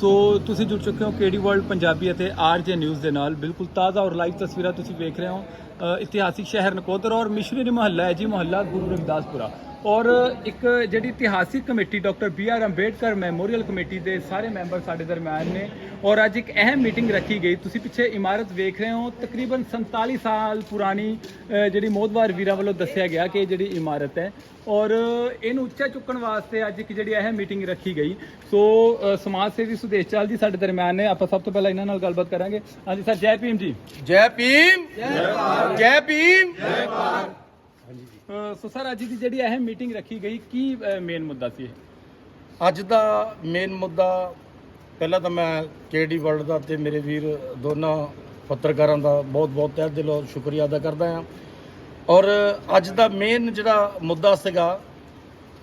ਸੋ ਤੁਸੀਂ ਜੁੜ ਚੁੱਕੇ ਹੋ ਕੇਡੀ ਵਰਲਡ ਪੰਜਾਬੀ ਅਤੇ ਆਰਜੇ ਨਿਊਜ਼ ਦੇ ਨਾਲ। ਬਿਲਕੁਲ ਤਾਜ਼ਾ ਔਰ ਲਾਈਵ ਤਸਵੀਰਾਂ ਤੁਸੀਂ ਵੇਖ ਰਹੇ ਹੋ। ਇਤਿਹਾਸਿਕ ਸ਼ਹਿਰ ਨਕੋਦਰ ਔਰ ਮਿਸ਼ਨਰੀ ਮੁਹੱਲਾ ਹੈ ਜੀ ਮੁਹੱਲਾ ਗੁਰੂ ਰਵਿਦਾਸਪੁਰਾ। ਔਰ ਇੱਕ ਜਿਹੜੀ ਇਤਿਹਾਸਿਕ committee doctor B R Ambedkar memorial committee ਦੇ ਸਾਰੇ ਮੈਂਬਰ ਸਾਡੇ ਦਰਮਿਆਨ ਨੇ ਔਰ ਅੱਜ ਇੱਕ ਅਹਿਮ ਮੀਟਿੰਗ ਰੱਖੀ ਗਈ। ਤੁਸੀਂ ਪਿੱਛੇ ਇਮਾਰਤ ਵੇਖ ਰਹੇ ਹੋ ਤਕਰੀਬਨ 47 ਸਾਲ ਪੁਰਾਣੀ ਜਿਹੜੀ ਮੋਦਵਾਰ ਵੀਰਾਂ ਵੱਲੋਂ ਦੱਸਿਆ ਗਿਆ ਕਿ ਇਹ ਜਿਹੜੀ ਇਮਾਰਤ ਹੈ। ਔਰ ਇਹਨੂੰ ਉੱਚਾ ਚੁੱਕਣ ਵਾਸਤੇ ਅੱਜ ਇੱਕ ਜਿਹੜੀ ਅਹਿਮ ਮੀਟਿੰਗ ਰੱਖੀ ਗਈ। ਸੋ ਸਮਾਜ ਸੇਵੀ ਸੁਦੇਸ਼ ਚਾਲ ਜੀ ਸਾਡੇ ਦਰਮਿਆਨ ਨੇ। ਆਪਾਂ ਸਭ ਤੋਂ ਪਹਿਲਾਂ ਇਹਨਾਂ ਨਾਲ ਗੱਲਬਾਤ ਕਰਾਂਗੇ। ਹਾਂਜੀ ਸਰ ਜੈ ਭੀਮ ਜੀ। ਜੈ ਭੀਮ। ਜੈ ਭੀਮ। ਅ, ਸੋ ਸਰ, ਅੱਜ ਦੀ ਜਿਹੜੀ ਇਹ ਮੀਟਿੰਗ ਰੱਖੀ ਗਈ, ਕੀ ਮੇਨ ਮੁੱਦਾ ਸੀ ਇਹ? ਅੱਜ ਦਾ ਮੇਨ ਮੁੱਦਾ, ਪਹਿਲਾਂ ਤਾਂ ਮੈਂ ਕੇਡੀ ਵਰਲਡ ਦਾ ਤੇ ਮੇਰੇ ਵੀਰ ਦੋਨਾਂ ਪੱਤਰਕਾਰਾਂ ਦਾ ਬਹੁਤ ਬਹੁਤ ਤਹਿ ਦਿਲੋਂ ਸ਼ੁਕਰੀਆ ਅਦਾ ਕਰਦਾ ਹਾਂ। ਔਰ ਅੱਜ ਦਾ ਮੇਨ ਜਿਹੜਾ ਮੁੱਦਾ ਸੀਗਾ,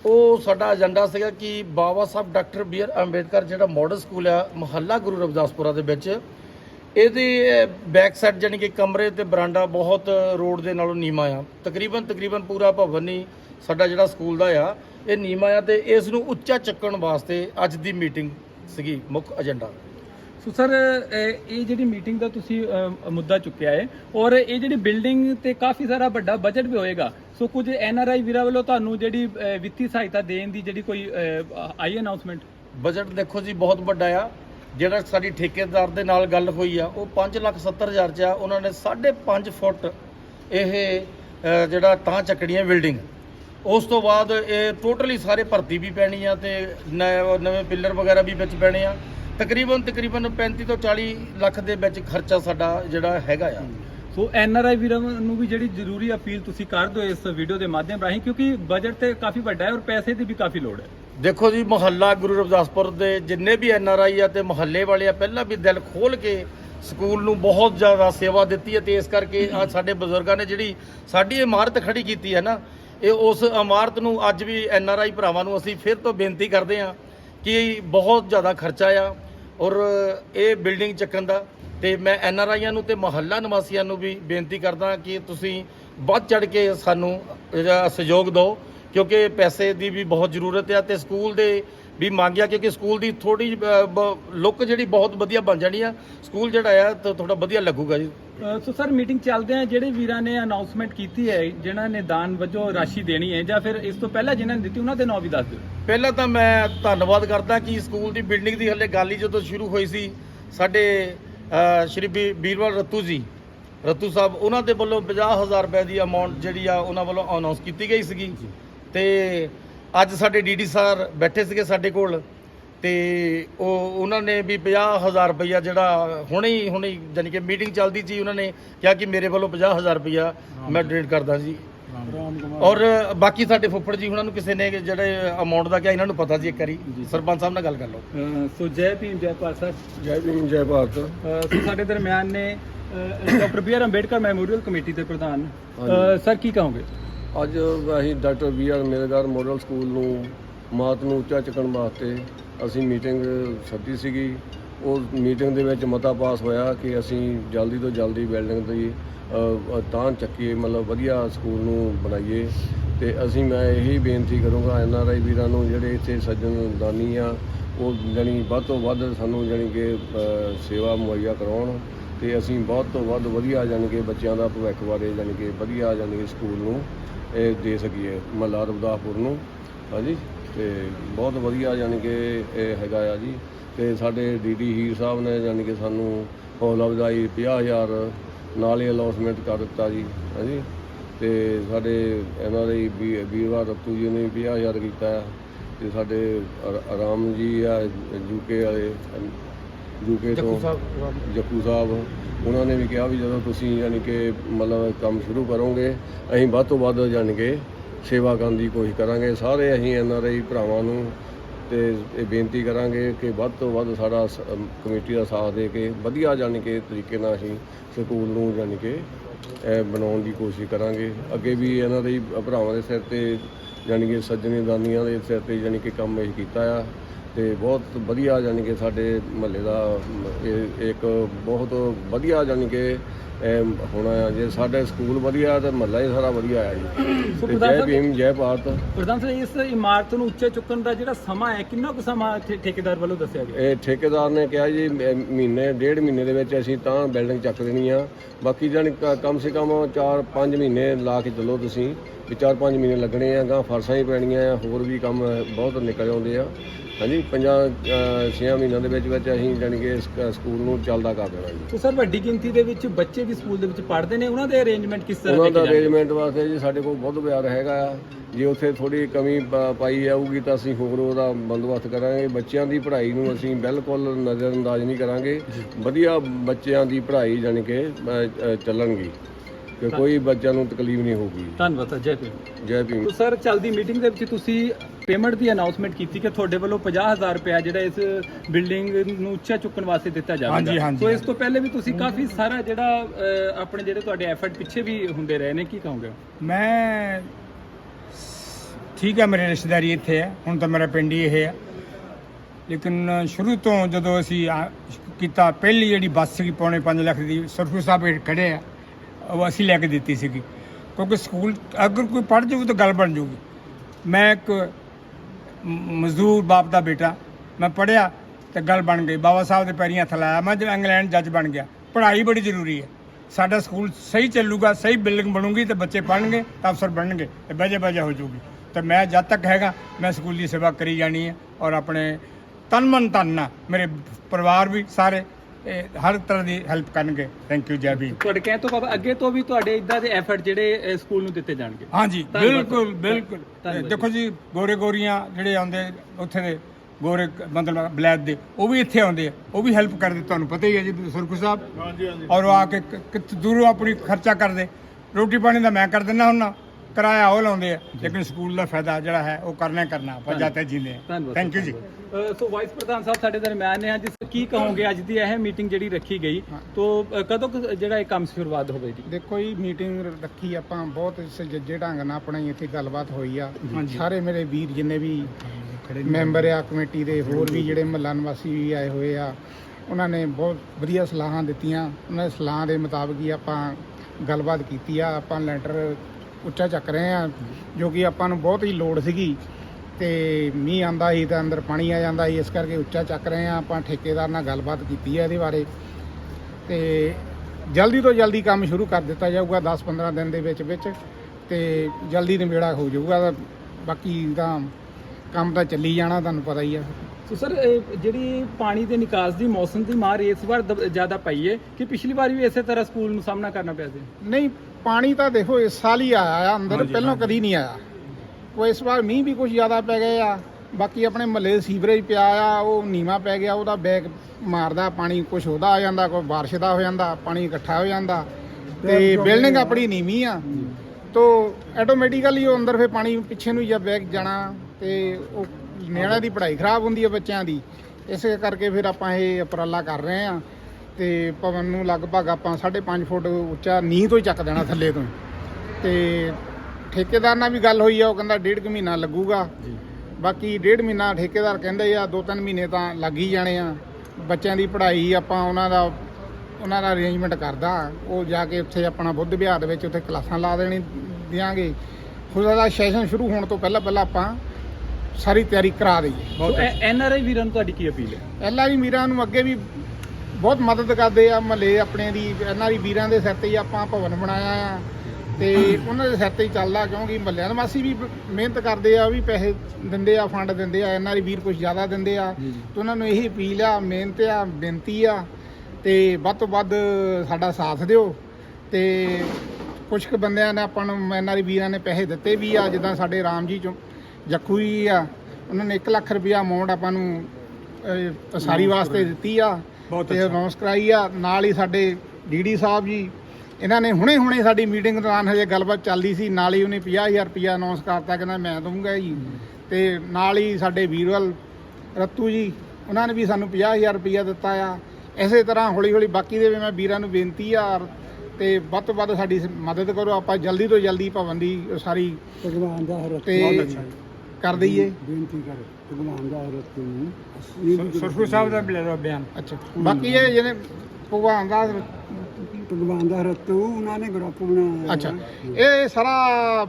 ਉਹ ਸਾਡਾ ਏਜੰਡਾ ਸੀਗਾ ਕਿ Baba Sahib, doctor B R Ambedkar ਜਿਹੜਾ ਮਾਡਲ ਸਕੂਲ ਆ, ਮੁਹੱਲਾ ਗੁਰੂ ਰਵਿਦਾਸਪੁਰਾ ਦੇ ਵਿੱਚ ਇਹਦੇ ਬੈਕ ਸਾਈਡ ਜਾਣੀ ਕਿ ਕਮਰੇ ਤੇ ਬਰਾਂਡਾ ਬਹੁਤ ਰੋਡ ਦੇ ਨਾਲੋਂ ਨੀਵਾਂ ਆ। ਤਕਰੀਬਨ ਤਕਰੀਬਨ ਪੂਰਾ ਭਵਨ ਹੀ ਸਾਡਾ ਜਿਹੜਾ ਸਕੂਲ ਦਾ ਆ ਇਹ ਨੀਵਾਂ ਆ ਤੇ ਇਸ ਨੂੰ ਉੱਚਾ ਚੱਕਣ ਵਾਸਤੇ ਅੱਜ ਦੀ ਮੀਟਿੰਗ ਸੀਗੀ ਮੁੱਖ ਏਜੰਡਾ ਸੋ ਸਰ ਇਹ ਜਿਹੜੀ ਮੀਟਿੰਗ ਦਾ ਤੁਸੀਂ ਮੁੱਦਾ ਚੁੱਕਿਆ ਹੈ ਔਰ ਇਹ ਜਿਹੜੀ ਬਿਲਡਿੰਗ ਤੇ ਕਾਫੀ ਸਾਰਾ ਵੱਡਾ ਬਜਟ ਵੀ ਹੋਏਗਾ। ਸੋ ਕੁਝ ਐਨ ਆਰ ਆਈ ਵੀਰਾਂ ਵੱਲੋਂ ਤੁਹਾਨੂੰ ਜਿਹੜੀ ਵਿੱਤੀ ਸਹਾਇਤਾ ਦੇਣ ਦੀ ਜਿਹੜੀ ਕੋਈ ਆਈ ਅਨਾਉਂਸਮੈਂਟ ਬਜਟ ਦੇਖੋ ਜੀ ਬਹੁਤ ਵੱਡਾ ਆ। ਜਿਹੜਾ ਸਾਡੀ ਠੇਕੇਦਾਰ ਦੇ ਨਾਲ ਗੱਲ ਹੋਈ ਆ, ਉਹ 570000 ਚ ਆ। ਉਹਨਾਂ ਨੇ 5.5 ਫੁੱਟ ਇਹ ਜਿਹੜਾ ਤਾਂ ਚੱਕਣੀ ਹੈ ਬਿਲਡਿੰਗ। ਉਸ ਤੋਂ ਬਾਅਦ ਇਹ ਟੋਟਲੀ ਸਾਰੇ ਭਰਤੀ ਵੀ ਪੈਣੀ ਆ ਤੇ ਨਵੇਂ ਪਿੱਲਰ ਵਗੈਰਾ ਵੀ ਵਿੱਚ ਪੈਣੇ ਆ। ਤਕਰੀਬਨ ਤਕਰੀਬਨ 35 ਤੋਂ 40 ਲੱਖ ਦੇ ਵਿੱਚ ਖਰਚਾ ਸਾਡਾ ਜਿਹੜਾ ਹੈਗਾ ਆ। ਸੋ ਐਨ ਆਰ ਆਈ ਵੀਰਾਂ ਨੂੰ ਵੀ ਜਿਹੜੀ ਜ਼ਰੂਰੀ ਅਪੀਲ ਤੁਸੀਂ ਕਰ ਦਿਓ ਇਸ ਵੀਡੀਓ ਦੇ ਮਾਧਿਅਮ ਰਾਹੀਂ, ਕਿਉਂਕਿ ਬਜਟ ਤੇ ਕਾਫੀ ਵੱਡਾ ਹੈ ਔਰ ਪੈਸੇ ਦੀ ਵੀ ਕਾਫੀ ਲੋੜ ਹੈ। ਦੇਖੋ ਜੀ, ਮੁਹੱਲਾ ਗੁਰੂ ਰਵਿਦਾਸਪੁਰ ਦੇ ਜਿੰਨੇ ਵੀ ਐਨ ਆਰ ਆਈ ਆ ਤੇ ਮੁਹੱਲੇ ਵਾਲੇ ਆ, ਪਹਿਲਾਂ ਵੀ ਦਿਲ ਖੋਲ ਕੇ ਸਕੂਲ ਨੂੰ ਬਹੁਤ ਜ਼ਿਆਦਾ ਸੇਵਾ ਦਿੱਤੀ ਹੈ ਤੇ ਇਸ ਕਰਕੇ ਅੱਜ ਸਾਡੇ ਬਜ਼ੁਰਗਾਂ ਨੇ ਜਿਹੜੀ ਸਾਡੀ ਇਮਾਰਤ ਖੜੀ ਕੀਤੀ ਹੈ ਨਾ, ਇਹ ਉਸ ਇਮਾਰਤ ਨੂੰ ਅੱਜ ਵੀ ਐਨ ਆਰ ਆਈ ਭਰਾਵਾਂ ਨੂੰ ਅਸੀਂ ਫਿਰ ਤੋਂ ਬੇਨਤੀ ਕਰਦੇ ਹਾਂ ਕਿ ਬਹੁਤ ਜ਼ਿਆਦਾ ਖਰਚਾ ਆ ਔਰ ਇਹ ਬਿਲਡਿੰਗ ਚੱਕਣ ਦਾ ਤੇ ਮੈਂ ਐਨ ਆਰ ਆਈਆਂ ਨੂੰ ਤੇ ਮੁਹੱਲਾ ਨਿਵਾਸੀਆਂ ਨੂੰ ਵੀ ਬੇਨਤੀ ਕਰਦਾ ਕਿ ਤੁਸੀਂ ਵੱਧ ਚੜ ਕੇ ਸਾਨੂੰ ਸਹਿਯੋਗ ਦਿਓ ਕਿਉਂਕਿ ਪੈਸੇ ਦੀ ਵੀ ਬਹੁਤ ਜ਼ਰੂਰਤ ਹੈ ਤੇ ਸਕੂਲ ਦੇ ਵੀ ਮੰਗਿਆ ਕਿਉਂਕਿ ਸਕੂਲ ਦੀ ਥੋੜੀ ਲੁੱਕ ਜਿਹੜੀ ਬਹੁਤ ਵਧੀਆ ਬਣ ਜਾਣੀ ਆ। ਸਕੂਲ ਜਿਹੜਾ ਆ ਥੋੜਾ ਵਧੀਆ ਲੱਗੂਗਾ ਜੀ। ਸੋ ਸਰ ਮੀਟਿੰਗ ਚੱਲਦੇ ਆ ਜਿਹੜੇ ਵੀਰਾਂ ਨੇ ਅਨਾਉਂਸਮੈਂਟ ਕੀਤੀ ਹੈ ਜਿਨ੍ਹਾਂ ਨੇ ਦਾਨ ਵਜੋਂ ਰਾਸ਼ੀ ਦੇਣੀ ਹੈ ਜਾਂ ਫਿਰ ਇਸ ਤੋਂ ਪਹਿਲਾਂ ਜਿਨ੍ਹਾਂ ਨੇ ਦਿੱਤੀ ਉਹਨਾਂ ਦੇ ਨਾਂ ਵੀ ਦੱਸ ਦਿਓ। ਪਹਿਲਾਂ ਤਾਂ ਮੈਂ ਧੰਨਵਾਦ ਕਰਦਾ ਕਿ ਸਕੂਲ ਦੀ ਬਿਲਡਿੰਗ ਦੀ ਹੱਲੇ ਗੱਲ ਹੀ ਜਦੋਂ ਸ਼ੁਰੂ ਹੋਈ ਸੀ ਸਾਡੇ ਸ਼੍ਰੀ ਬੀ- ਬੀਰਬਲ ਰਤੂ ਜੀ ਰਤੂ ਸਾਹਿਬ ਉਹਨਾਂ ਦੇ ਵੱਲੋਂ 50000 ਰੁਪਏ ਦੀ ਅਮਾਉਂਟ ਜਿਹੜੀ ਆ ਉਹਨਾਂ ਵੱਲੋਂ ਅਨਾਉਂਸ ਕੀਤੀ ਗਈ ਸੀਗੀ। ਤੇ ਅੱਜ ਸਾਡੇ ਡੀਡੀ ਸਰ ਬੈਠੇ ਸੀਗੇ ਸਾਡੇ ਕੋਲ ਤੇ ਉਹ ਉਹਨਾਂ ਨੇ ਵੀ 50000 ਰੁਪਇਆ ਜਿਹੜਾ ਹੁਣੇ ਹੀ ਹੁਣੇ ਜਾਣੀ ਕਿ ਮੀਟਿੰਗ ਚੱਲਦੀ ਸੀ ਉਹਨਾਂ ਨੇ ਕਿਹਾ ਕਿ ਮੇਰੇ ਵੱਲੋਂ 50000 ਰੁਪਇਆ ਮੈਂ ਡੋਨੇਟ ਕਰਦਾ ਜੀ। ਔਰ ਬਾਕੀ ਸਾਡੇ ਫੁੱਫੜ ਜੀ ਉਹਨਾਂ ਨੂੰ ਕਿਸੇ ਨੇ ਜਿਹੜੇ ਅਮਾਉਂਟ ਦਾ ਕਿਹਾ ਇਹਨਾਂ ਨੂੰ ਪਤਾ ਸੀ ਇੱਕ ਵਾਰੀ। ਸਰਪੰਚ ਸਾਹਿਬ ਨਾਲ ਗੱਲ ਕਰ ਲਓ। ਸੋ ਜੈ ਭੀਮ ਜੈ ਭਾਰਤ ਸਰ। ਜੈ ਭੀਮ ਜੈ ਭਾਰਤ ਸੋ ਸਾਡੇ ਦਰਮਿਆਨ ਨੇ doctor B R Ambedkar memorial committee ਦੇ ਪ੍ਰਧਾਨ। ਸਰ ਕੀ ਕਹੋਗੇ? ਅੱਜ ਅਸੀਂ ਡਾਕਟਰ ਵੀ ਆਰ ਮੇਰਗਰ ਮੋਡਲ ਸਕੂਲ ਨੂੰ ਮਾਤ ਨੂੰ ਉੱਚਾ ਚੱਕਣ ਵਾਸਤੇ ਅਸੀਂ ਮੀਟਿੰਗ ਸੱਦੀ ਸੀਗੀ। ਉਹ ਮੀਟਿੰਗ ਦੇ ਵਿੱਚ ਮਤਾ ਪਾਸ ਹੋਇਆ ਕਿ ਅਸੀਂ ਜਲਦੀ ਤੋਂ ਜਲਦੀ ਬਿਲਡਿੰਗ ਦੀ ਅ, ਤਾਂ ਚੱਕੀਏ ਮਤਲਬ ਵਧੀਆ ਸਕੂਲ ਨੂੰ ਬਣਾਈਏ। ਤੇ ਅਸੀਂ ਮੈਂ ਇਹੀ ਬੇਨਤੀ ਕਰੂੰਗਾ ਐਨ ਆਰ ਆਈ ਵੀਰਾਂ ਨੂੰ ਜਿਹੜੇ ਇੱਥੇ ਸੱਜਣ ਦਾਨੀ ਆ ਉਹ ਜਾਣੀ ਵੱਧ ਤੋਂ ਵੱਧ ਸਾਨੂੰ ਜਾਣੀ ਕਿ ਸੇਵਾ ਮੁਹੱਈਆ ਕਰਾਉਣ। ਤੇ ਅਸੀਂ ਵੱਧ ਤੋਂ ਵੱਧ ਵਧੀਆ ਜਾਣੀ ਕਿ ਬੱਚਿਆਂ ਦਾ ਭਵਿੱਖ ਬਾਰੇ ਜਾਣੀ ਕਿ ਵਧੀਆ ਜਾਣੀ ਕਿ ਸਕੂਲ ਨੂੰ ਇਹ ਦੇ ਸਕੀਏ ਮਹੱਲਾ ਰਬਦਾਸਪੁਰ ਨੂੰ। ਹਾਂਜੀ, ਤੇ ਬਹੁਤ ਵਧੀਆ ਜਾਣੀ ਕਿ ਇਹ ਹੈਗਾ ਆ ਜੀ। ਤੇ ਸਾਡੇ ਡੀਡੀ ਹੀਰ ਸਾਹਿਬ ਨੇ ਜਾਣੀ ਕਿ ਸਾਨੂੰ ਹੌਸਲਾ ਵਧਾਈ 50000 ਨਾਲ ਹੀ ਅਨਾਉਂਸਮੈਂਟ ਕਰ ਦਿੱਤਾ ਜੀ। ਹਾਂਜੀ, ਤੇ ਸਾਡੇ ਇਹਨਾਂ ਦੇ ਵੀ- ਵੀਰਵਾਰ ਰਤੂ ਜੀ ਨੇ ਵੀ 50000 ਕੀਤਾ। ਹੈ ਤੇ ਸਾਡੇ ਰ- ਰਾਮ ਜੀ ਆ ਯੂਕੇ ਵਾਲੇ ਯੂਕੇ ਤੋਂ ਜੱਕੂ ਸਾਹਿਬ ਉਹਨਾਂ ਨੇ ਵੀ ਕਿਹਾ ਵੀ ਜਦੋਂ ਤੁਸੀਂ ਯਾਨੀ ਕਿ ਮਤਲਬ ਕੰਮ ਸ਼ੁਰੂ ਕਰੋਗੇ ਅਸੀਂ ਵੱਧ ਤੋਂ ਵੱਧ ਯਾਨੀ ਕਿ ਸੇਵਾ ਕਰਨ ਦੀ ਕੋਸ਼ਿਸ਼ ਕਰਾਂਗੇ। ਸਾਰੇ ਅਸੀਂ ਐਨ ਆਰ ਆਈ ਭਰਾਵਾਂ ਨੂੰ ਤੇ ਇਹ ਬੇਨਤੀ ਕਰਾਂਗੇ ਕਿ ਵੱਧ ਤੋਂ ਵੱਧ ਸਾਡਾ ਕਮੇਟੀ ਦਾ ਸਾਥ ਦੇ ਕੇ ਵਧੀਆ ਯਾਨੀ ਕਿ ਤਰੀਕੇ ਨਾਲ ਅਸੀਂ ਸਕੂਲ ਨੂੰ ਯਾਨੀ ਕਿ ਇਹ ਬਣਾਉਣ ਦੀ ਕੋਸ਼ਿਸ਼ ਕਰਾਂਗੇ। ਅੱਗੇ ਵੀ ਇਹਨਾਂ ਦੇ ਭਰਾਵਾਂ ਦੇ ਸਿਰ ਤੇ ਯਾਨੀ ਕਿ ਸੱਜਣੇ ਦਾਨੀਆਂ ਦੇ ਸਿਰ ਤੇ ਯਾਨੀ ਕਿ ਕੰਮ ਇਹ ਕੀਤਾ ਆ। ਤੇ ਬਹੁਤ ਵਧੀਆ ਯਾਨੀ ਕਿ ਸਾਡੇ ਮਹੱਲੇ ਦਾ ਇਹ ਇੱਕ ਬਹੁਤ ਵਧੀਆ ਯਾਨੀ ਕਿ ਹੋਣਾ ਆ ਜੇ ਸਾਡੇ ਸਕੂਲ ਵਧੀਆ ਤੇ ਮਹੱਲਾ ਹੀ ਸਾਰਾ ਵਧੀਆ ਆ ਜੀ। ਜੈ ਭੀਮ ਜੈ ਭਾਰਤ। ਪ੍ਰਧਾਨ ਸਾਹਿਬ ਇਸ ਇਮਾਰਤ ਨੂੰ ਉੱਚੇ ਚੁੱਕਣ ਦਾ ਜਿਹੜਾ ਸਮਾਂ ਹੈ ਕਿੰਨਾ ਕੁ ਸਮਾਂ ਠੇ- ਠੇਕੇਦਾਰ ਵੱਲੋਂ ਦੱਸਿਆ ਗਿਆ? ਇਹ ਠੇਕੇਦਾਰ ਨੇ ਕਿਹਾ ਜੀ ਮਹੀਨੇ ਡੇਢ ਮਹੀਨੇ ਦੇ ਵਿੱਚ ਅਸੀਂ ਤਾਂ ਬਿਲਡਿੰਗ ਚੱਕ ਦੇਣੀ ਆ। ਬਾਕੀ ਜਾਣੀ ਕ- ਕਮ ਸੇ ਕਮ 4-5 ਮਹੀਨੇ ਲਾ ਕੇ ਚੱਲੋ ਤੁਸੀਂ ਵੀ 4-5 ਮਹੀਨੇ ਲੱਗਣੇ ਆ ਗਾਂ ਫਰਸਾਂ ਹੀ ਪੈਣੀਆਂ ਆ ਹੋਰ ਵੀ ਕੰਮ ਬਹੁਤ ਨਿਕਲ ਆਉਂਦੇ ਆ। ਹਾਂਜੀ ਪੰਜਾਂ 6 ਮਹੀਨਿਆਂ ਦੇ ਵਿੱਚ ਵਿੱਚ ਅਸੀਂ ਜਾਣੀ ਕਿ ਇਸ ਸਕੂਲ ਨੂੰ ਚੱਲਦਾ ਕਰ ਦੇਣਾ ਜੀ। ਸੋ ਸਰ ਵੱਡੀ ਗਿਣਤੀ ਦੇ ਵਿੱਚ ਬੱਚੇ ਵੀ ਸਕੂਲ ਦੇ ਵਿੱਚ ਪੜ੍ਹਦੇ ਨੇ? ਉਹਨਾਂ ਦੇ ਅਰੇਂਜਮੈਂਟ ਕਿਸ ਤਰ੍ਹਾਂ ਉਹਨਾਂ ਦਾ ਅਰੇਂਜਮੈਂਟ ਵਾਸਤੇ ਜੀ ਸਾਡੇ ਕੋਲ ਬਹੁਤ ਬਿਆਰ ਹੈਗਾ ਆ। ਜੇ ਉੱਥੇ ਥੋੜੀ ਕਮੀ ਪਾਈ ਜਾਊਗੀ ਤਾਂ ਅਸੀਂ ਹੋਰ ਉਹਦਾ ਬੰਦੋਬਸਤ ਕਰਾਂਗੇ। ਬੱਚਿਆਂ ਦੀ ਪੜ੍ਹਾਈ ਨੂੰ ਅਸੀਂ ਬਿਲਕੁਲ ਨਜ਼ਰਅੰਦਾਜ਼ ਨਹੀਂ ਕਰਾਂਗੇ। ਵਧੀਆ ਬੱਚਿਆਂ ਦੀ ਪੜ੍ਹਾਈ ਜਾਣੀ ਕਿ ਚੱਲਣਗੀ। ਕਿ ਕੋਈ ਬੱਚਿਆਂ ਨੂੰ ਤਕਲੀਫ ਨਹੀਂ ਹੋਊਗੀ। ਧੰਨਵਾਦ sir Jai Bhim. Jai Bhim. So sir ਚੱਲਦੀ ਮੀਟਿੰਗ ਦੇ ਵਿੱਚ ਤੁਸੀਂ ਪੇਮੈਂਟ ਦੀ ਅਨਾਉਂਸਮੈਂਟ ਕੀਤੀ ਕਿ ਤੁਹਾਡੇ ਵੱਲੋਂ 50000 ਰੁਪਇਆ ਜਿਹੜਾ ਇਸ ਬਿਲਡਿੰਗ ਨੂੰ ਉੱਚਾ ਚੁੱਕਣ ਵਾਸਤੇ ਦਿੱਤਾ ਜਾਵੇਗਾ। ਹਾਂਜੀ, ਹਾਂਜੀ, ਸੋ ਇਸ ਤੋਂ ਪਹਿਲੇ ਵੀ ਤੁਸੀਂ ਕਾਫੀ ਸਾਰਾ ਜਿਹੜਾ ਆਪਣੇ ਜਿਹੜੇ ਤੁਹਾਡੇ ਐਫਰਟ ਪਿੱਛੇ ਵੀ ਹੁੰਦੇ ਰਹੇ ਨੇ ਕੀ ਕਹੋਗੇ? ਮੈਂ ਠੀਕ ਹੈ ਮੇਰੀ ਰਿਸ਼ਤੇਦਾਰੀ ਇੱਥੇ ਹੈ ਹੁਣ ਤਾਂ ਮੇਰਾ ਪਿੰਡ ਹੀ ਇਹ ਹੈ ਲੇਕਿਨ ਸ਼ੁਰੂ ਤੋਂ ਜਦੋਂ ਅਸੀਂ ਆ- ਕੀਤਾ ਪਹਿਲੀ ਜਿਹੜੀ ਬੱਸ ਸੀਗੀ ਪੌਣੇ 5 ਲੱਖ ਦੀ ਸਰਫੂ ਸਾਹਿਬ ਇਹ ਖੜੇ ਆ। ਉਹ ਅਸੀਂ ਲੈ ਕੇ ਦਿੱਤੀ ਸੀਗੀ। ਕਿਉਂਕਿ ਸਕੂਲ ਅਗਰ ਕੋਈ ਪੜ੍ਹ ਜਾਊ ਤਾਂ ਗੱਲ ਬਣ ਜਾਊਗੀ। ਮੈਂ ਇੱਕ ਮਜ਼ਦੂਰ ਬਾਪ ਦਾ ਬੇਟਾ, ਮੈਂ ਪੜ੍ਹਿਆ ਤੇ ਗੱਲ ਬਣ ਗਈ। ਬਾਬਾ ਸਾਹਿਬ ਦੇ ਪੈਰੀਂ ਹੱਥ ਲਾਇਆ। ਮੈਂ ਜਦੋਂ ਇੰਗਲੈਂਡ ਜੱਜ ਬਣ ਗਿਆ। ਪੜ੍ਹਾਈ ਬੜੀ ਜ਼ਰੂਰੀ ਹੈ। ਸਾਡਾ ਸਕੂਲ ਸਹੀ ਚੱਲੂਗਾ, ਸਹੀ ਬਿਲਡਿੰਗ ਬਣੂਗੀ ਤੇ ਬੱਚੇ ਪੜ੍ਹਨਗੇ, ਤਾਂ ਅਫਸਰ ਬਣਨਗੇ। ਤੇ ਬਜੇ ਬਜੇ ਹੋ ਜਾਊਗੀ। ਤੇ ਮੈਂ ਜਦ ਤੱਕ ਹੈਗਾ, ਮੈਂ ਸਕੂਲ ਦੀ ਸੇਵਾ ਕਰੀ ਜਾਣੀ ਹੈ ਔਰ ਆਪਣੇ ਤਨ ਮਨ ਧਨ ਨਾਲ ਮੇਰੇ ਪਰਿਵਾਰ ਵੀ ਸਾਰੇ ਇਹ ਹਰ ਤਰ੍ਹਾਂ ਦੀ ਹੈਲਪ ਕਰਨਗੇ। ਥੈਂਕ ਯੂ ਜੈ ਭੀਮ ਤੁਹਾਡੇ ਕਹਿਣ ਤੋਂ ਬਾਅਦ ਅੱਗੇ ਤੋਂ ਵੀ ਤੁਹਾਡੇ ਇਦਾਂ ਦੇ ਐਫਰਟ ਜਿਹੜੇ ਸਕੂਲ ਨੂੰ ਦਿੱਤੇ ਜਾਣਗੇ। ਹਾਂਜੀ ਧੰਨਵਾਦ। ਬਿਲਕੁਲ ਬਿਲਕੁਲ। ਧੰਨਵਾਦ। ਦੇਖੋ ਜੀ ਗੋਰੇ ਗੋਰੀਆਂ ਜਿਹੜੇ ਆਉਂਦੇ ਉੱਥੇ ਦੇ ਗੋਰੇ ਕ- ਮਤਲਬ ਬਲੈਕ ਦੇ ਉਹ ਵੀ ਇੱਥੇ ਆਉਂਦੇ ਆ। ਉਹ ਵੀ ਹੈਲਪ ਕਰਦੇ ਤੁਹਾਨੂੰ ਪਤਾ ਹੀ ਹੈ ਜੀ ਸੁਰਖੂ ਸਾਹਿਬ। ਹਾਂਜੀ ਹਾਂਜੀ। ਔਰ ਉਹ ਆ ਕੇ ਕ- ਕਿਤ ਦੂਰੋਂ ਆਪਣੀ ਖਰਚਾ ਕਰਦੇ। ਰੋਟੀ ਪਾਣੀ ਦਾ ਮੈਂ ਕਰ ਦਿੰਦਾ ਹੁੰਨਾ। ਕਿਰਾਇਆ ਉਹ ਲਾਉਂਦੇ ਆ। ਲੇਕਿਨ ਸਕੂਲ ਦਾ ਫਾਇਦਾ ਜਿਹੜਾ ਹੈ ਉਹ ਕਰਨਾ ਹੀ ਕਰਨਾ ਆਪਾਂ ਜਾਤੇ ਜੀਂਦੇ ਥੈਂਕ ਯੂ ਜੀ। ਸੋ ਵਾਈਸ ਪ੍ਰਧਾਨ ਸਾਹਿਬ ਸਾਡੇ ਦਰਮਿਆਨ ਨੇ ਅੱਜ ਕੀ ਕਹੋਗੇ? ਅੱਜ ਦੀ ਇਹ ਮੀਟਿੰਗ ਜਿਹੜੀ ਰੱਖੀ ਗਈ ਤੋਂ ਕਦੋਂ ਕੁ ਜਿਹੜਾ ਇਹ ਕੰਮ ਸ਼ੁਰੂਆਤ ਹੋਵੇਗੀ ਦੇਖੋ ਜੀ ਮੀਟਿੰਗ ਰੱਖੀ ਆਪਾਂ ਬਹੁਤ ਸੁਚੱਜੇ ਢੰਗ ਨਾਲ ਆਪਣਾ ਇੱਥੇ ਗੱਲਬਾਤ ਹੋਈ ਆ। ਸਾਰੇ ਮੇਰੇ ਵੀਰ ਜਿੰਨੇ ਵੀ ਮੈਂਬਰ ਆ ਕਮੇਟੀ ਦੇ ਹੋਰ ਵੀ ਜਿਹੜੇ ਮਹੱਲਾ ਨਿਵਾਸੀ ਵੀ ਆਏ ਹੋਏ ਆ ਉਹਨਾਂ ਨੇ ਬਹੁਤ ਵਧੀਆ ਸਲਾਹਾਂ ਦਿੱਤੀਆਂ। ਉਹਨਾਂ ਦੀ ਸਲਾਹ ਦੇ ਮੁਤਾਬਕ ਹੀ ਆਪਾਂ ਗੱਲਬਾਤ ਕੀਤੀ ਆ। ਆਪਾਂ ਲੈਂਟਰ ਉੱਚਾ ਚੱਕ ਰਹੇ ਆ ਜੋ ਕਿ ਆਪਾਂ ਨੂੰ ਬਹੁਤ ਹੀ ਲੋੜ ਸੀਗੀ। ਤੇ ਮੀਂਹ ਆਂਦਾ ਸੀ ਤਾਂ ਅੰਦਰ ਪਾਣੀ ਆ ਜਾਂਦਾ ਸੀ ਇਸ ਕਰਕੇ ਉੱਚਾ ਚੱਕ ਰਹੇ ਆ ਆਪਾਂ ਠੇਕੇਦਾਰ ਨਾਲ ਗੱਲਬਾਤ ਕੀਤੀ ਆ ਇਹਦੇ ਬਾਰੇ। ਤੇ ਜਲਦੀ ਤੋਂ ਜਲਦੀ ਕੰਮ ਸ਼ੁਰੂ ਕਰ ਦਿੱਤਾ ਜਾਊਗਾ 10-15 ਦਿਨ ਦੇ ਵਿੱਚ ਵਿੱਚ ਤੇ ਜਲਦੀ ਨਿਬੇੜਾ ਹੋ ਜਾਊਗਾ। ਬਾਕੀ ਤਾਂ ਕੰਮ ਤਾਂ ਚੱਲੀ ਜਾਣਾ ਤੁਹਾਨੂੰ ਪਤਾ ਹੀ ਆ। ਸੋ ਸਰ ਜਿਹੜੀ ਪਾਣੀ ਦੇ ਨਿਕਾਸ ਦੀ ਮੌਸਮ ਦੀ ਮਾਰ ਇਸ ਵਾਰ ਜ਼ਿਆਦਾ ਪਈ ਹੈ ਕਿ ਪਿਛਲੀ ਵਾਰ ਵੀ ਇਸੇ ਤਰ੍ਹਾਂ ਸਕੂਲ ਨੂੰ ਸਾਹਮਣਾ ਕਰਨਾ ਪਿਆ ਸੀ? ਨਹੀਂ ਪਾਣੀ ਤਾਂ ਦੇਖੋ ਇਸ ਸਾਲ ਹੀ ਆਇਆ ਆ ਅੰਦਰ ਪਹਿਲਾਂ ਕਦੀ ਨਹੀਂ ਆਇਆ। ਉਹ ਇਸ ਵਾਰ ਮੀਂਹ ਵੀ ਕੁਝ ਜ਼ਿਆਦਾ ਪੈ ਗਏ ਆ ਬਾਕੀ ਆਪਣੇ ਮਹੱਲੇ ਸੀਵਰੇਜ ਪਿਆ ਆ ਉਹ ਨੀਵਾ ਪੈ ਗਿਆ ਉਹਦਾ ਬੈਗ ਮਾਰਦਾ ਪਾਣੀ ਕੁਝ ਉਹਦਾ ਆ ਜਾਂਦਾ ਕੋਈ ਬਾਰਿਸ਼ ਦਾ ਹੋ ਜਾਂਦਾ ਪਾਣੀ ਇਕੱਠਾ ਹੋ ਜਾਂਦਾ। ਤੇ ਬਿਲਡਿੰਗ ਆਪਣੀ ਨੀਵੀਂ ਆ। ਤੋ ਆਟੋਮੈਟਿਕਲੀ ਉਹ ਅੰਦਰ ਫੇ ਪਾਣੀ ਪਿੱਛੇ ਨੂੰ ਜਾਂ ਬੈਗ ਜਾਣਾ ਤੇ ਉਹ ਨਿਆਣਿਆਂ ਦੀ ਪੜ੍ਹਾਈ ਖਰਾਬ ਹੁੰਦੀ ਹੈ ਬੱਚਿਆਂ ਦੀ। ਇਸੇ ਕਰਕੇ ਫਿਰ ਆਪਾਂ ਇਹ ਉਪਰਾਲਾ ਕਰ ਰਹੇ ਆ। ਤੇ ਭਵਨ ਨੂੰ ਲਗਭਗ ਆਪਾਂ 5.5 ਫੁੱਟ ਉੱਚਾ ਨੀਂਹ ਤੋਂ ਹੀ ਚੱਕ ਦੇਣਾ ਥੱਲੇ ਤੋਂ। ਤੇ ਠੇਕੇਦਾਰ ਨਾਲ ਵੀ ਗੱਲ ਹੋਈ ਆ ਉਹ ਕਹਿੰਦਾ ਡੇਢ ਕੁ ਮਹੀਨਾ ਲੱਗੂਗਾ। ਬਾਕੀ ਡੇਢ ਮਹੀਨਾ ਠੇਕੇਦਾਰ ਕਹਿੰਦੇ ਆ ਦੋ ਤਿੰਨ ਮਹੀਨੇ ਤਾਂ ਲੱਗ ਹੀ ਜਾਣੇ ਆ। ਬੱਚਿਆਂ ਦੀ ਪੜ੍ਹਾਈ ਆਪਾਂ ਉਹਨਾਂ ਦਾ ਉਹਨਾਂ ਦਾ ਅਰੇਂਜਮੈਂਟ ਕਰਦਾ। ਉਹ ਜਾ ਕੇ ਉੱਥੇ ਆਪਣਾ ਬੁੱਧ ਵਿਹਾਰ ਦੇ ਵਿੱਚ ਉੱਥੇ ਕਲਾਸਾਂ ਲਾ ਦੇਣੀ ਦਿਆਂਗੇ। ਖੁਦਾ ਦਾ ਸੈਸ਼ਨ ਸ਼ੁਰੂ ਹੋਣ ਤੋਂ ਪਹਿਲਾਂ ਪਹਿਲਾਂ ਆਪਾਂ ਸਾਰੀ ਤਿਆਰੀ ਕਰਾ ਦਈਏ। ਐਨ ਆਰ ਆਈ ਵੀਰਾਂ ਨੂੰ ਤੁਹਾਡੀ ਕੀ ਅਪੀਲ ਹੈ? ਐਲਆਰਈ ਵੀਰਾਂ ਨੂੰ ਅੱਗੇ ਵੀ ਬਹੁਤ ਮਦਦ ਕਰਦੇ ਆ ਮਹੱਲੇ ਆਪਣੇ ਦੀ ਐਨਆਰਈ ਵੀਰਾਂ ਦੇ ਸਿਰ ਤੇ ਹੀ ਆਪਾਂ ਭਵਨ ਬਣਾਇਆ ਆ। ਤੇ ਉਹਨਾਂ ਦੇ ਸਿਰ ਤੇ ਹੀ ਚੱਲਦਾ ਕਿਉਂਕਿ ਮਹੱਲਿਆਂ ਨਿਵਾਸੀ ਵੀ ਮਿਹਨਤ ਕਰਦੇ ਆ ਵੀ ਪੈਸੇ ਦਿੰਦੇ ਆ ਫੰਡ ਦਿੰਦੇ ਆ ਐਨਆਰਈ ਵੀਰ ਕੁਝ ਜ਼ਿਆਦਾ ਦਿੰਦੇ ਆ। ਤੇ ਉਹਨਾਂ ਨੂੰ ਇਹੀ ਅਪੀਲ ਆ ਮਿਹਨਤ ਆ ਬੇਨਤੀ ਆ। ਤੇ ਵੱਧ ਤੋਂ ਵੱਧ ਸਾਡਾ ਸਾਥ ਦਿਓ। ਤੇ ਕੁਝ ਕੁ ਬੰਦਿਆਂ ਨੇ ਆਪਾਂ ਨੂੰ ਐਨਆਰਈ ਵੀਰਾਂ ਨੇ ਪੈਸੇ ਦਿੱਤੇ ਵੀ ਆ ਜਿੱਦਾਂ ਸਾਡੇ ਰਾਮ ਜੀ ਚੋਂ ਜੱਖੂ ਜੀ ਆ। ਉਹਨਾਂ ਨੇ 1 ਲੱਖ ਰੁਪਇਆ ਅਮਾਉਂਟ ਆਪਾਂ ਨੂੰ ਉਸਾਰੀ ਵਾਸਤੇ ਦਿੱਤੀ ਆ। ਬਹੁਤ ਤੇ ਅਨਾਉਂਸ ਕਰਾਈ ਆ ਨਾਲ ਹੀ ਸਾਡੇ ਡੀਡੀ ਸਾਹਿਬ ਜੀ। ਇਹਨਾਂ ਨੇ ਹੁਣੇ ਹੁਣੇ ਸਾਡੀ ਮੀਟਿੰਗ ਦੌਰਾਨ ਹਜੇ ਗੱਲਬਾਤ ਚੱਲਦੀ ਸੀ। ਨਾਲ ਹੀ ਉਹਨੇ 50000 ਰੁਪਇਆ ਅਨਾਉਂਸ ਕਰਤਾ ਕਹਿੰਦਾ ਮੈਂ ਦਊਂਗਾ ਜੀ। ਤੇ ਨਾਲ ਹੀ ਸਾਡੇ ਵੀਰਵਲ ਰੱਤੂ ਜੀ ਉਹਨਾਂ ਨੇ ਵੀ ਸਾਨੂੰ 50000 ਰੁਪਇਆ ਦਿੱਤਾ ਆ। ਇਸੇ ਤਰ੍ਹਾਂ ਹੌਲੀ ਹੌਲੀ ਬਾਕੀ ਦੇ ਵੀ ਮੈਂ ਵੀਰਾਂ ਨੂੰ ਬੇਨਤੀ ਆ ਤੇ ਵੱਧ ਤੋਂ ਵੱਧ ਸਾਡੀ ਮਦਦ ਕਰੋ। ਆਪਾਂ ਜਲਦੀ ਤੋਂ ਜਲਦੀ ਭਵਨ ਦੀ ਉਸਾਰੀ ਭਗਵਾਨ ਦਾ ਤੇ ਕਰ ਦਈਏ? ਬੇਨਤੀ ਕਰ ਭਗਵਾਨ ਦਾ ਰਤ ਨੂੰ ਸਰਫੂ ਸਾਹਿਬ ਦਾ ਲੈ ਲਓ ਬਿਆਨ। ਅੱਛਾ। ਬਾਕੀ ਇਹ ਜਿਹਨੇ ਭਗਵਾਨ ਦਾ ਭਗਵਾਨ ਦਾ ਰਤ ਉਹਨਾਂ ਨੇ ਗਰੁੱਪ ਬਣਾਇਆ। ਅੱਛਾ। ਇਹ ਸਾਰਾ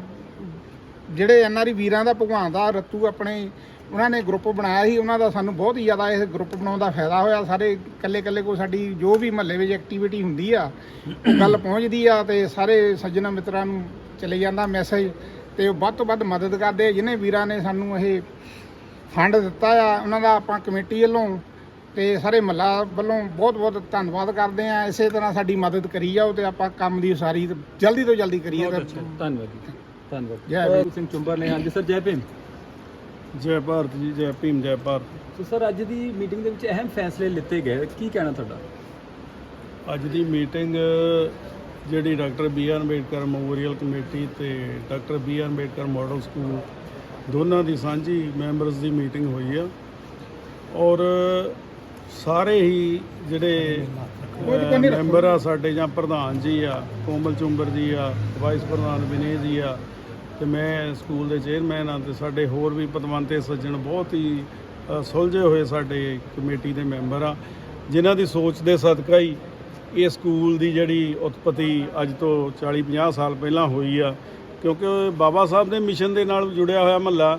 ਜਿਹੜੇ ਐਨਆਰਈ ਵੀਰਾਂ ਦਾ ਭਗਵਾਨ ਦਾ ਰੱਤੂ ਆਪਣੇ ਉਹਨਾਂ ਨੇ ਗਰੁੱਪ ਬਣਾਇਆ ਸੀ। ਉਹਨਾਂ ਦਾ ਸਾਨੂੰ ਬਹੁਤ ਹੀ ਜ਼ਿਆਦਾ ਇਸ ਗਰੁੱਪ ਬਣਾਉਣ ਦਾ ਫਾਇਦਾ ਹੋਇਆ। ਸਾਰੇ ਇਕੱਲੇ ਇਕੱਲੇ ਕੋ ਸਾਡੀ ਜੋ ਵੀ ਮਹੱਲੇ ਵਿੱਚ ਐਕਟੀਵਿਟੀ ਹੁੰਦੀ ਆ ਉਹ ਗੱਲ ਪਹੁੰਚਦੀ ਆ ਤੇ ਸਾਰੇ ਸੱਜਣਾ ਮਿੱਤਰਾਂ ਨੂੰ ਚਲੇ ਜਾਂਦਾ ਮੈਸੇਜ ਤੇ ਉਹ ਵੱਧ ਤੋਂ ਵੱਧ ਮਦਦ ਕਰਦੇ। ਆ। ਜਿਹਨੇ ਵੀਰਾਂ ਨੇ ਸਾਨੂੰ ਇਹ ਫੰਡ ਦਿੱਤਾ ਆ ਉਹਨਾਂ ਦਾ ਆਪਾਂ ਕਮੇਟੀ ਵੱਲੋਂ ਤੇ ਸਾਰੇ ਮਹੱਲਾ ਵੱਲੋਂ ਬਹੁਤ ਬਹੁਤ ਧੰਨਵਾਦ ਕਰਦੇ ਆ। ਇਸੇ ਤਰ੍ਹਾਂ ਸਾਡੀ ਮਦਦ ਕਰੀ ਜਾਓ ਤੇ ਆਪਾਂ ਕੰਮ ਦੀ ਉਸਾਰੀ ਜਲਦੀ ਤੋਂ ਜਲਦੀ ਕਰੀਏ ਧੰਨਵਾਦ ਜੀ। ਧੰਨਵਾਦ। ਜੈ ਅ, ਸਿੰਘ ਚੁੰਬਰ ਨੇ ਹਾਂਜੀ ਸਰ ਜੈ ਭੀਮ। ਜੈ ਭਾਰਤ ਜੀ ਜੈ ਭੀਮ ਜੈ ਭਾਰਤ। ਸੋ ਸਰ ਅੱਜ ਦੀ ਮੀਟਿੰਗ ਦੇ ਵਿੱਚ ਅਹਿਮ ਫੈਸਲੇ ਲਿੱਤੇ ਗਏ। ਕੀ ਕਹਿਣਾ ਤੁਹਾਡਾ? ਅੱਜ ਦੀ ਮੀਟਿੰਗ ਜਿਹੜੀ doctor B R Ambedkar memorial committee ਤੇ doctor B R Ambedkar model school ਦੋਨਾਂ ਦੀ ਸਾਂਝੀ ਮੈਂਬਰਸ ਦੀ ਮੀਟਿੰਗ ਹੋਈ ਆ। ਔਰ ਸਾਰੇ ਹੀ ਜਿਹੜੇ ਮੈਂਬਰ ਆ ਸਾਡੇ ਜਾਂ ਪ੍ਰਧਾਨ ਜੀ ਆ ਕੋਮਲ ਚੁੰਬਰ ਜੀ ਆ ਵਾਈਸ ਪ੍ਰਧਾਨ ਵਿਨੇ ਜੀ ਆ ਤੇ ਮੈਂ ਸਕੂਲ ਦੇ ਚੇਅਰਮੈਨ ਆ ਤੇ ਸਾਡੇ ਹੋਰ ਵੀ ਪਤਵੰਤੇ ਸੱਜਣ ਬਹੁਤ ਹੀ ਸੁਲਝੇ ਹੋਏ ਸਾਡੇ ਕਮੇਟੀ ਦੇ ਮੈਂਬਰ ਆ ਜਿਨ੍ਹਾਂ ਦੀ ਸੋਚ ਦੇ ਸਦਕਾ ਹੀ ਇਹ ਸਕੂਲ ਦੀ ਜਿਹੜੀ ਉਤਪਤੀ ਅੱਜ ਤੋਂ 40 50 ਸਾਲ ਪਹਿਲਾਂ ਹੋਈ ਆ, ਕਿਉਂਕਿ ਬਾਬਾ ਸਾਹਿਬ ਦੇ ਮਿਸ਼ਨ ਦੇ ਨਾਲ ਜੁੜਿਆ ਹੋਇਆ ਮਹੱਲਾ,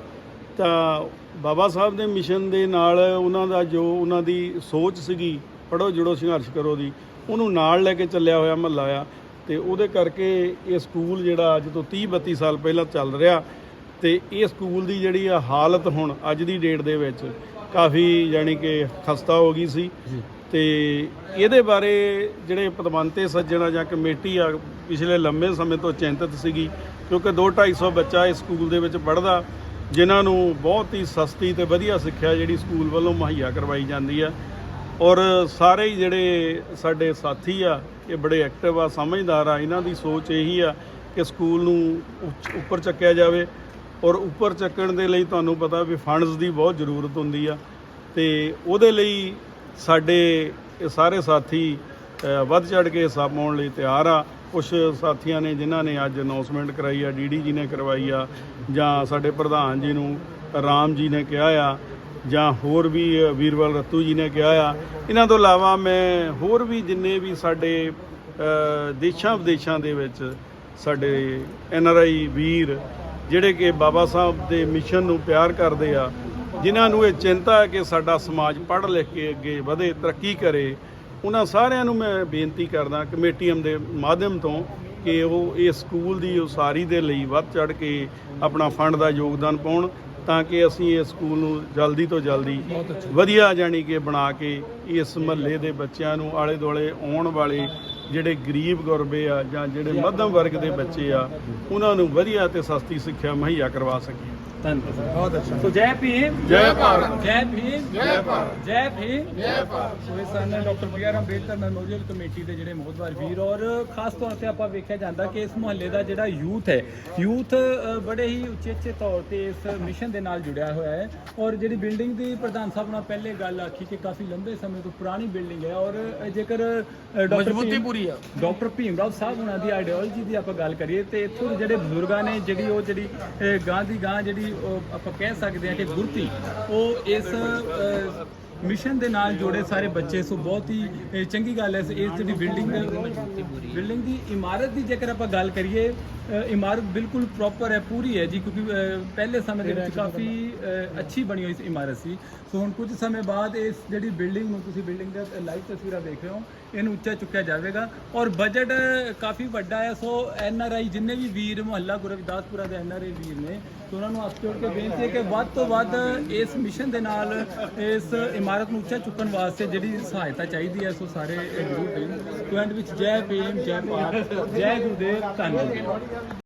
ਤਾਂ ਬਾਬਾ ਸਾਹਿਬ ਦੇ ਮਿਸ਼ਨ ਦੇ ਨਾਲ ਉਹਨਾਂ ਦਾ ਜੋ ਉਹਨਾਂ ਦੀ ਸੋਚ ਸੀਗੀ ਪੜੋ ਜੁੜੋ ਸੰਘਰਸ਼ ਕਰੋ ਦੀ, ਉਹਨੂੰ ਨਾਲ ਲੈ ਕੇ ਚੱਲਿਆ ਹੋਇਆ ਮਹੱਲਾ ਆ, ਤੇ ਉਹਦੇ ਕਰਕੇ ਇਹ ਸਕੂਲ ਜਿਹੜਾ ਅੱਜ ਤੋਂ 30 32 ਸਾਲ ਪਹਿਲਾਂ ਚੱਲ ਰਿਹਾ, ਤੇ ਇਹ ਸਕੂਲ ਦੀ ਜਿਹੜੀ ਆ ਹਾਲਤ ਹੁਣ ਅੱਜ ਦੀ ਡੇਟ ਦੇ ਵਿੱਚ ਕਾਫੀ ਯਾਨੀ ਕਿ ਖਸਤਾ ਹੋ ਗਈ ਸੀ ਤੇ ਇਹਦੇ ਬਾਰੇ ਜਿਹੜੇ ਪਦਵੰਤੇ ਸੱਜਣ ਆ ਜਾਂ ਕਮੇਟੀ ਆ, ਪਿਛਲੇ ਲੰਮੇ ਸਮੇਂ ਤੋਂ ਚਿੰਤਤ ਸੀਗੀ, ਕਿਉਂਕਿ 2 250 ਬੱਚਾ ਇਸ ਸਕੂਲ ਦੇ ਵਿੱਚ ਪੜ੍ਹਦਾ, ਜਿਨ੍ਹਾਂ ਨੂੰ ਬਹੁਤ ਹੀ ਸਸਤੀ ਤੇ ਵਧੀਆ ਸਿੱਖਿਆ ਜਿਹੜੀ ਸਕੂਲ ਵੱਲੋਂ ਮੁਹੱਈਆ ਕਰਵਾਈ ਜਾਂਦੀ ਆ। ਔਰ ਸਾਰੇ ਹੀ ਜਿਹੜੇ ਸਾਡੇ ਸਾਥੀ ਆ, ਇਹ ਬੜੇ ਐਕਟਿਵ ਆ, ਸਮਝਦਾਰ ਆ, ਇਹਨਾਂ ਦੀ ਸੋਚ ਇਹੀ ਆ ਕਿ ਸਕੂਲ ਨੂੰ ਉੱਪਰ ਚੱਕਿਆ ਜਾਵੇ। ਔਰ ਉੱਪਰ ਚੱਕਣ ਦੇ ਲਈ ਤੁਹਾਨੂੰ ਪਤਾ ਵੀ ਫੰਡਸ ਦੀ ਬਹੁਤ ਜ਼ਰੂਰਤ ਹੁੰਦੀ ਆ। ਤੇ ਉਹਦੇ ਲਈ ਸਾਡੇ ਇਹ ਸਾਰੇ ਸਾਥੀ ਵੱਧ ਚੜ ਕੇ ਹਿੱਸਾ ਪਾਉਣ ਲਈ ਤਿਆਰ ਆ। ਕੁਝ ਸਾਥੀਆਂ ਨੇ ਜਿਨ੍ਹਾਂ ਨੇ ਅੱਜ ਅਨਾਉਂਸਮੈਂਟ ਕਰਾਈ ਆ ਡੀਡੀ ਜੀ ਨੇ ਕਰਵਾਈ ਆ ਜਾਂ ਸਾਡੇ ਪ੍ਰਧਾਨ ਜੀ ਨੂੰ ਰਾਮ ਜੀ ਨੇ ਕਿਹਾ ਆ ਜਾਂ ਹੋਰ ਵੀ ਅ, ਵੀਰਵਾਲ ਰਤੂ ਜੀ ਨੇ ਕਿਹਾ ਆ। ਇਹਨਾਂ ਤੋਂ ਇਲਾਵਾ ਮੈਂ ਹੋਰ ਵੀ ਜਿੰਨੇ ਵੀ ਸਾਡੇ ਦੇਸ਼ਾਂ ਵਿਦੇਸ਼ਾਂ ਦੇ ਵਿੱਚ ਸਾਡੇ ਐਨ ਆਰ ਆਈ ਵੀਰ ਜਿਹੜੇ ਕਿ ਬਾਬਾ ਸਾਹਿਬ ਦੇ ਮਿਸ਼ਨ ਨੂੰ ਪਿਆਰ ਕਰਦੇ ਆ ਜਿਨ੍ਹਾਂ ਨੂੰ ਇਹ ਚਿੰਤਾ ਹੈ ਕਿ ਸਾਡਾ ਸਮਾਜ ਪੜ੍ਹ ਲਿਖ ਕੇ ਅੱਗੇ ਵਧੇ, ਤਰੱਕੀ ਕਰੇ, ਉਹਨਾਂ ਸਾਰਿਆਂ ਨੂੰ ਮੈਂ ਬੇਨਤੀ ਕਰਦਾ ਕਮੇਟੀਅਮ ਦੇ ਮਾਧਿਅਮ ਤੋਂ ਕਿ ਉਹ ਇਹ ਸਕੂਲ ਦੀ ਉਸਾਰੀ ਦੇ ਲਈ ਵੱਧ ਚੜ ਕੇ ਆਪਣਾ ਫੰਡ ਦਾ ਯੋਗਦਾਨ ਪਾਉਣ ਤਾਂ ਕਿ ਅਸੀਂ ਇਸ ਸਕੂਲ ਨੂੰ ਜਲਦੀ ਤੋਂ ਜਲਦੀ ਵਧੀਆ ਜਾਣੀ ਕਿ ਬਣਾ ਕੇ ਇਸ ਮਹੱਲੇ ਦੇ ਬੱਚਿਆਂ ਨੂੰ ਆਲੇ ਦੁਆਲੇ ਆਉਣ ਵਾਲੇ ਜਿਹੜੇ ਗਰੀਬ ਗੁਰਬੇ ਆ ਜਾਂ ਜਿਹੜੇ ਮੱਧਮ ਵਰਗ ਦੇ ਬੱਚੇ ਆ, ਉਹਨਾਂ ਨੂੰ ਵਧੀਆ ਤੇ ਸਸਤੀ ਸਿੱਖਿਆ ਮੁਹੱਈਆ ਕਰਵਾ ਸਕੀਏ। ਧੰਨਵਾਦ ਬਹੁਤ ਅੱਛਾ। ਸੋ ਜੈ ਭੀਮ। ਜੈ ਭਾਰਤ। ਜੈ ਭੀਮ। ਜੈ ਭਾਰਤ। ਜੈ ਭੀਮ। ਜੈ ਭਾਰਤ। ਸੋ ਇਹ ਸਨ doctor B R Ambedkar memorial committee ਦੇ ਜਿਹੜੇ ਮੋਹਤਵਾਰ ਵੀਰ ਔਰ ਖਾਸ ਤੌਰ ਤੇ ਆਪਾਂ ਵੇਖਿਆ ਜਾਂਦਾ ਕਿ ਇਸ ਮੁਹੱਲੇ ਦਾ ਜਿਹੜਾ ਯੂਥ ਹੈ ਯੂਥ ਬੜੇ ਹੀ ਉਚੇਚੇ ਤੌਰ ਤੇ ਇਸ ਮਿਸ਼ਨ ਦੇ ਨਾਲ ਜੁੜਿਆ ਹੋਇਆ ਹੈ ਔਰ ਜਿਹੜੀ ਬਿਲਡਿੰਗ ਦੀ ਪ੍ਰਧਾਨ ਸਾਹਿਬ ਨਾਲ ਪਹਿਲੇ ਗੱਲ ਆਖੀ ਕਿ ਕਾਫੀ ਲੰਬੇ ਸਮੇਂ ਤੋਂ ਪੁਰਾਣੀ ਬਿਲਡਿੰਗ ਹੈ ਔਰ ਜੇਕਰ ਡਾਕਟਰ ਮਜ਼ਬੂਤੀ ਪੂਰੀ ਆ। ਡਾਕਟਰ ਭੀਮ ਰਾਓ ਸਾਹਿਬ ਉਹਨਾਂ ਦੀ ਆਈਡੀਓਲੋਜੀ ਦੀ ਆਪਾਂ ਗੱਲ ਕਰੀਏ ਤੇ ਇੱਥੋਂ ਦੇ ਜਿਹੜੇ ਬਜ਼ੁਰਗਾਂ ਨੇ ਜਿਹੜੀ ਉਹ ਜਿਹੜੀ ਗਾਂ ਦੀ ਗਾਂ ਜਿਹੜੀ ਉਹ ਆਪਾਂ ਕਹਿ ਸਕਦੇ ਹਾਂ ਕਿ ਗੁਰਤੀ, ਉਹ ਇਸ ਮਿਸ਼ਨ ਦੇ ਨਾਲ ਜੋੜੇ ਸਾਰੇ ਬੱਚੇ, ਸੋ ਬਹੁਤ ਹੀ ਚੰਗੀ ਗੱਲ ਹੈ, ਇਸ ਜਿਹੜੀ ਬਿਲਡਿੰਗ ਬਿਲਡਿੰਗ ਦੀ ਇਮਾਰਤ ਦੀ ਜੇਕਰ ਆਪਾਂ ਗੱਲ ਕਰੀਏ ਇਮਾਰਤ ਬਿਲਕੁਲ ਪ੍ਰੋਪਰ ਹੈ, ਪੂਰੀ ਹੈ ਜੀ, ਕਿਉਂਕਿ ਪਹਿਲੇ ਸਮੇਂ ਦੇ ਵਿੱਚ ਕਾਫੀ ਅੱਛੀ ਬਣੀ ਹੋਈ ਇਮਾਰਤ ਸੀ। ਸੋ ਹੁਣ ਕੁਝ ਸਮੇਂ ਬਾਅਦ ਇਸ ਜਿਹੜੀ ਬਿਲਡਿੰਗ ਨੂੰ ਤੁਸੀਂ ਬਿਲਡਿੰਗ ਦਾ ਲਾਈਵ ਤਸਵੀਰਾਂ ਦੇਖ ਰਹੇ ਹੋ, ਇਹਨੂੰ ਉੱਚਾ ਚੁੱਕਿਆ ਜਾਵੇਗਾ ਔਰ ਬਜਟ ਕਾਫੀ ਵੱਡਾ ਹੈ, ਸੋ ਐਨ ਆਰ ਆਈ ਜਿੰਨੇ ਵੀ ਵੀਰ, ਮੁਹੱਲਾ ਗੁਰਦਾਸਪੁਰਾ ਦੇ ਐਨ ਆਰ ਆਈ ਵੀਰ ਨੇ ਸੋ ਉਹਨਾਂ ਨੂੰ ਹੱਥ ਜੋੜ ਕੇ ਬੇਨਤੀ ਹੈ ਕਿ ਵੱਧ ਤੋਂ ਵੱਧ ਇਸ ਮਿਸ਼ਨ ਦੇ ਨਾਲ ਇਸ ਇਮਾਰਤ ਨੂੰ ਉੱਚਾ ਚੁੱਕਣ ਵਾਸਤੇ ਜਿਹੜੀ ਸਹਾਇਤਾ ਚਾਹੀਦੀ ਹੈ, ਸੋ ਸਾਰੇ ਇਹ ਜ਼ਰੂਰ ਦੇਣ ਤੋਂ ਐਂਡ ਵਿੱਚ ਜੈ ਭੀਮ, ਜੈ ਭਾਰਤ, ਜੈ ਗੁਰਦੇਵ, ਧੰਨਵਾਦ।